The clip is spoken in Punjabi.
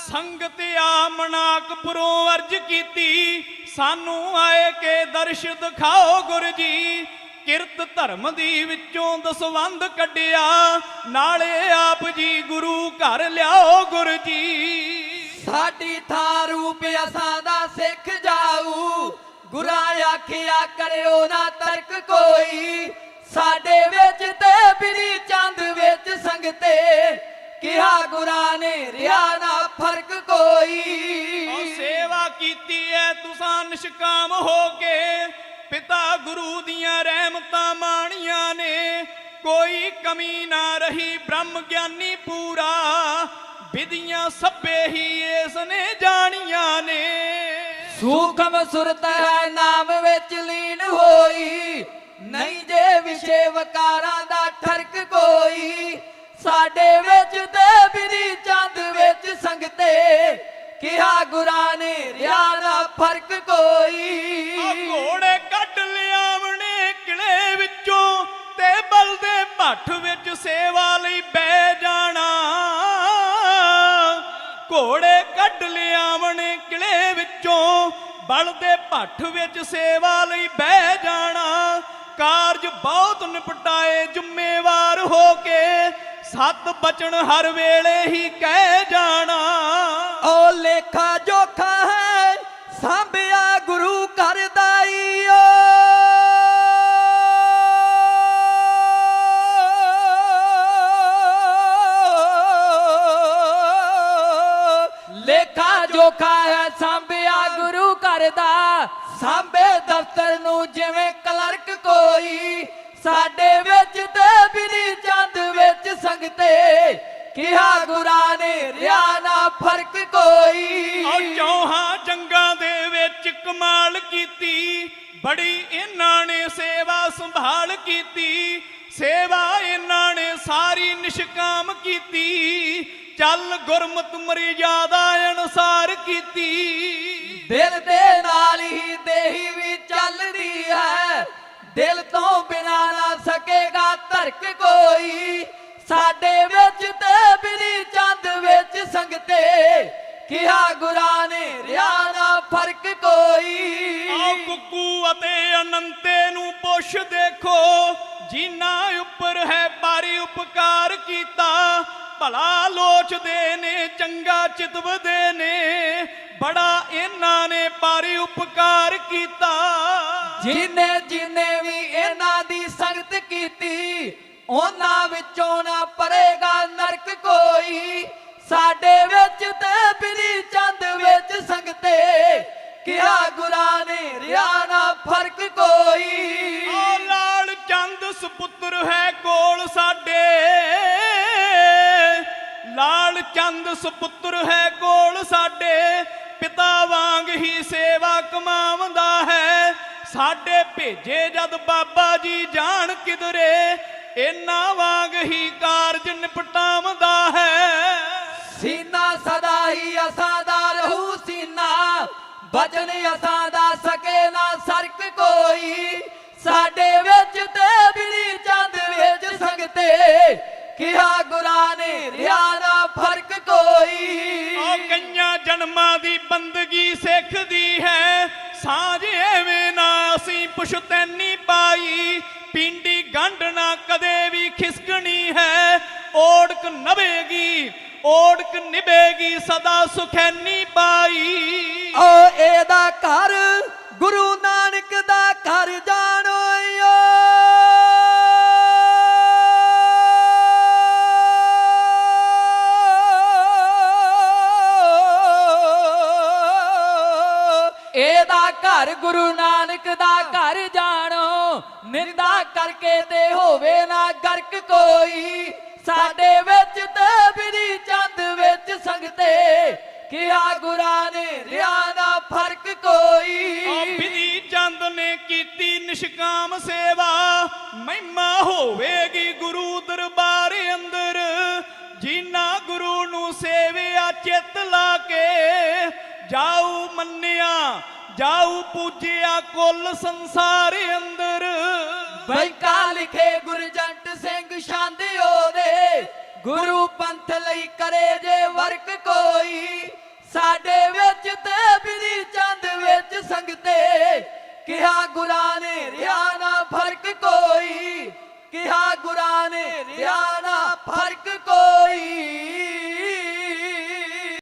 ਸੰਗਤ ਆਮਨਾਕਪੁਰੋਂ ਅਰਜ ਕੀਤੀ, ਸਾਨੂੰ ਆਏ ਕੇ ਦਰਸ਼ ਦਿਖਾਓ ਗੁਰ ਜੀ। ਕਿਰਤ ਧਰਮ ਦੀ ਵਿੱਚੋਂ ਦਸਵੰਦ ਕੱਢਿਆ, ਨਾਲੇ ਆਪ ਜੀ ਗੁਰੂ ਘਰ ਲਿਆਓ ਗੁਰ ਜੀ। ਸਾਡੀ ਥਾਂ ਰੂਪ ਦਾ ਸਿੱਖ ਜਾਊ, ਗੁਰਾਂ ਆਖਿਆ ਕਰਿਓ ਨਾ ਤਰਕ ਕੋਈ। ਸਾਡੇ ਵਿੱਚ ਤੇ ਬਿਰੀ ਚੰਦ ਵਿੱਚ ਸੰਗਤੇ ਕਿਹਾ ਗੁਰਾਂ ਨੇ ਰਿਆ ਨਾ ਫ਼ਰਕ ਕੋਈ। ਸੇਵਾ ਕੀਤੀ ਐ ਤੁਸਾਂ ਨਿਸ਼ਕਾਮ ਹੋ ਕੇ। ਪਿਤਾ ਗੁਰੂ ਦੀਆਂ ਰਹਿਮਤਾਂ ਮਾਣੀਆਂ ਨੇ। ਕੋਈ ਕਮੀ ਨਾ ਰਹੀ ਬ੍ਰਹਮ ਗਿਆਨੀ ਪੂਰਾ। ਵਿਧੀਆਂ ਸਭੇ ਹੀ ਇਸ ਨੇ ਜਾਣੀਆਂ ਨੇ। ਸੂਖਮ ਸੁਰਤ ਹੈ ਨਾਮ ਵਿੱਚ ਲੀਨ ਹੋਈ। ਨਹੀਂ ਜੇ ਵਿਸ਼ੇ ਵਕਾਰਾਂ ਦਾ ਠਰਕ ਕੋਈ। ਸਾਡੇ ਵਿੱਚ ਤੇ ਬਿਰੀ ਚੰਦ ਵਿੱਚ ਸੰਗਤੇ, ਕਿਹਾ ਗੁਰਾਂ ਨੇ, ਰਿਆ ਨਾ ਫ਼ਰਕ ਆ ਘੋੜੇ ਕੱਢ ਲਿਆਵਣੇ ਕਿਲੇ ਵਿੱਚੋਂ, ਤੇ ਬਲਦੇ ਭੱਠ ਵਿੱਚ ਸੇਵਾ ਲਈ ਬਹਿ ਜਾਣਾ। ਘੋੜੇ ਕੱਢ ਲਿਆਵਣੇ ਕਿਲੇ ਵਿੱਚੋਂ ਬਲਦੇ ਭੱਠ ਵਿੱਚ ਸੇਵਾ ਲਈ ਬਹਿ ਜਾਣਾ। ਕਾਰਜ ਬਹੁਤ ਨਿਪਟਾਏ, ਜ਼ਿੰਮੇਵਾਰ ਹੋ ਕੇ ਸਤ ਬਚਨ ਹਰ ਵੇਲੇ ਹੀ ਕਹਿ ਜਾਣਾ। ਓ ਲੇਖਾ ਜੋਖਾ ਹੈ, ਸਾਂਭਿਆ ਗੁਰੂ ਘਰ ਦਾਈਓ ਲੇਖਾ ਜੋਖਾ ਹੈ, ਸਾਂਭਿਆ ਗੁਰੂ ਘਰ ਦਾ। ਸਾਂਭੇ ਦਫ਼ਤਰ ਨੂੰ ਜਿਵੇਂ ਕਲਰਕ ਕੋਈ ਸਾਡੇ ਵਿੱਚ ਤੇ ਬਿਰੀ ਚੰਦ ਵਿੱਚ ਸੰਗਤੇ ਕਿਹਾ ਗੁਰਾਂ ਨੇ ਰਿਆ ਨਾ ਫ਼ਰਕ ਕੋਈ। ਔ ਚੌਹਾਂ ਜੰਗਾਂ ਦੇ ਵਿੱਚ ਕਮਾਲ ਕੀਤੀ ਬੜੀ ਇਹਨਾਂ ਨੇ ਸੇਵਾ ਸੰਭਾਲ ਕੀਤੀ ਸੇਵਾ ਇਹਨਾਂ ਨੇ ਸਾਰੀ ਨਿਸ਼ਕਾਮ ਕੀਤੀ ਚੱਲ ਗੁਰਮਤ ਮਰਿਆਦਾ ਅਨੁਸਾਰ ਕੀਤੀ। ਦਿਲ ਦੇ ਨਾਲ ਹੀ ਦੇਹੀ ਵੀ ਦਿਲ ਤੋਂ ਬਿਨਾ ਨਾ ਸਕੇਗਾ ਧਰਕ ਕੋਈ। ਸਾਡੇ ਵਿੱਚ ਤੇ ਬਿਰੀ ਚੰਦ ਵਿੱਚ ਸੰਗਤੇ, ਕਿਹਾ ਗੁਰਾਂ ਨੇ, ਰਿਆ ਨਾ ਫ਼ਰਕ ਕੋਈ। ਆਓ ਕੁੱਕੂ ਅਤੇ ਅਨੰਤੇ ਨੂੰ ਪੁੱਛ ਦੇਖੋ, ਜਿਨ੍ਹਾਂ ਉੱਪਰ ਹੈ ਬਾਰੀ ਉਪਕਾਰ ਕੀਤਾ। ਭਲਾ ਲੋਚਦੇ ਨੇ, ਚੰਗਾ ਚਿਤਵਦੇ ਨੇ, ਬੜਾ ਇਹਨਾਂ ਨੇ ਭਾਰੀ ਉਪਕਾਰ ਕੀਤਾ। ਜਿਨੇ ਜਿਨੇ ਵੀ ਇਹਨਾਂ ਦੀ ਸੰਗਤ ਕੀਤੀ, ਉਹਨਾਂ ਵਿੱਚੋਂ ਨਾ ਪਰੇਗਾ ਨਰਕ ਕੋਈ। ਸਾਡੇ ਵਿੱਚ ਤੇ ਬਿਰੀ ਚੰਦ ਵਿੱਚ ਸੰਗਤੇ, ਕਿਹਾ ਗੁਰਾਂ ਨੇ ਰਿਆ ਨਾ ਫ਼ਰਕ ਕੋਈ। ਓ ਲਾਲ ਚੰਦ ਸੁਪੁੱਤਰ ਹੈ ਕੋਲ ਸਾਡੇ। ਲਾਲ ਚੰਦ ਸੁਪੁੱਤਰ ਹੈ ਕੋਲ ਸਾਡੇ। ਪਿਤਾ ਵਾਂਗ ਹੀ ਸੇਵਾ ਕਮਾਉਂਦਾ ਸਾਡੇ ਭੇਜੇ ਜਦ ਬਾਬਾ ਜੀ ਜਾਣ ਕਿਧਰੇ ਇਹਨਾਂ ਵਾਂਗ ਹੀ ਕਾਰਜ ਨਿਪਟਾਉਂਦਾ ਹੈ। ਸੀਨਾ ਸਦਾ ਹੀ ਅਸਾਂ ਦਾ ਰਹੂ ਸੀਨਾ ਬਚਨ ਅਸਾਂ ਦਾ ਸਕੇ ਨਾ ਸਰਕ ਕੋਈ। ਸਾਡੇ ਵਿੱਚ ਤੇ ਬਿਰੀ ਚੰਦ ਵਿੱਚ ਸੰਗਤੇ ਕਿਹਾ ਗੁਰਾਂ ਨੇ ਰਿਆ ਨਾ ਫ਼ਰਕ ਕੋਈ। ਆ ਕਈਆਂ ਜਨਮਾਂ ਦੀ ਬੰਦਗੀ ਸਿੱਖਦੀ ਪੁਸ਼ਤੈਨੀ ਪਾਈ, ਪਿੰਡੀ ਗੰਢ ਨਾ ਕਦੇ ਵੀ ਖਿਸਕਣੀ ਹੈ। ਓੜਕ ਨਵੇਗੀ, ਓੜਕ ਨਿਭੇਗੀ, ਸਦਾ ਸੁਖੈਨੀ ਪਾਈ। ਓ ਇਹਦਾ ਘਰ ਗੁਰੂ ਨਾਨਕ ਦਾ ਘਰ ਇਹਦਾ ਘਰ ਗੁਰੂ ਨਾਨਕ ਦਾ ਘਰ ਜਾਣੋ, ਨਿੰਦਾ ਕਰਕੇ ਤੇ ਹੋਵੇ ਨਾ ਗਰਕ ਕੋਈ। ਸਾਡੇ ਵਿੱਚ ਤੇ ਬਿਰੀ ਚੰਦ ਵਿੱਚ ਸੰਗਤੇ ਕਿਹਾ ਗੁਰਾਂ ਨੇ ਰਿਆ ਨਾ ਫ਼ਰਕ ਕੋਈ। ਬਿਧੀ ਚੰਦ ਨੇ ਕੀਤੀ ਨਿਸ਼ਕਾਮ ਸੇਵਾ, ਮਹਿਮਾ ਹੋਵੇਗੀ ਗੁਰੂ ਦਰਬਾਰ ਅੰਦਰ। ਜਿਨ੍ਹਾਂ ਗੁਰੂ ਨੂੰ ਸੇਵਿਆ, ਚਿੱਤ ਲਾ ਕੇ ਜਾਉ ਪੂਜਿਆ ਕੁੱਲ ਸੰਸਾਰ ਅੰਦਰ। ਬੈਂਕਾ ਲਿਖੇ ਗੁਰਜੰਟ ਸਿੰਘ ਛਾਂਦਿਓ ਦੇ ਗੁਰੂ ਪੰਥ ਲਈ ਕਰੇ ਜੇ ਵਰਕ ਕੋਈ। ਸਾਡੇ ਵਿੱਚ ਤੇ ਬਿਰੀ ਚੰਦ ਵਿੱਚ ਸੰਗਤੇ। ਕਿਹਾ ਗੁਰਾਂ ਨੇ ਰਿਆ ਨਾ ਫ਼ਰਕ ਕੋਈ। ਕਿਹਾ ਗੁਰਾਂ ਨੇ ਰਿਆ ਨਾ ਫ਼ਰਕ ਕੋਈ।